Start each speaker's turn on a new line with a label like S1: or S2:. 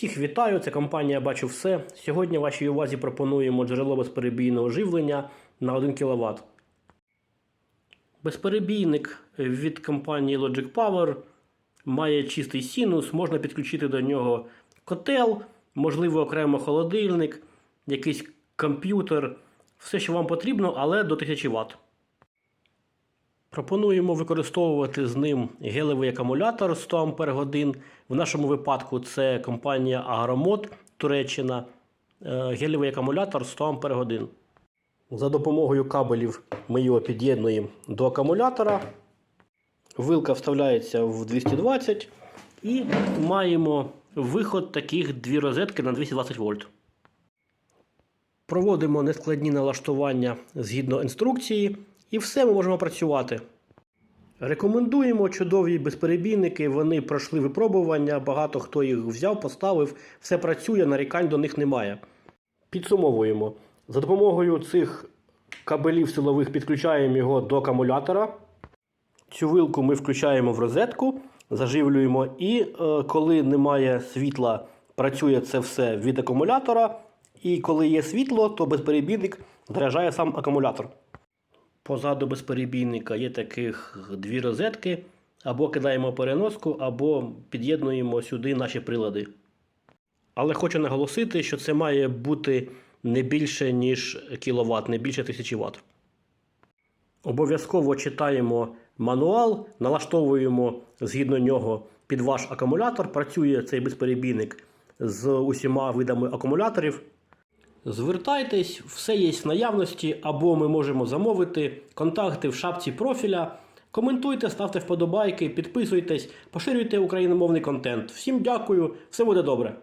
S1: Всіх вітаю, це компанія Бачу все. Сьогодні вашій увазі пропонуємо джерело безперебійного живлення на 1 кВт. Безперебійник від компанії Logic Power має чистий синус, можна підключити до нього котел, можливо, окремо холодильник, якийсь комп'ютер, все, що вам потрібно, але до 1000 Вт. Пропонуємо використовувати з ним гелевий акумулятор 100 Ах. В нашому випадку це компанія Агромод Туреччина. Е, Гелевий акумулятор 100 Ах. За допомогою кабелів ми його під'єднуємо до акумулятора. Вилка вставляється в 220 і маємо виход таких дві розетки на 220 вольт. Проводимо нескладні налаштування згідно інструкції, і все ми можемо працювати. Рекомендуємо чудові безперебійники. Вони пройшли випробування, багато хто їх взяв, поставив, все працює, нарікань до них немає. Підсумовуємо. За допомогою цих кабелів силових підключаємо його до акумулятора. Цю вилку ми включаємо в розетку, заживлюємо, і е, коли немає світла, працює це все від акумулятора. І коли є світло, то безперебійник заряджає сам акумулятор. Позаду безперебійника є таких дві розетки. Або кидаємо переноску, або під'єднуємо сюди наші прилади. Але хочу наголосити, що це має бути не більше, ніж кіловат, не більше 1000 Вт. Обов'язково читаємо мануал, налаштовуємо згідно нього під ваш акумулятор. Працює цей безперебійник з усіма видами акумуляторів. Звертайтесь, все є в наявності, або ми можемо замовити. Контакти в шапці профіля. Коментуйте, ставте вподобайки, підписуйтесь, поширюйте україномовний контент. Всім дякую, все буде добре.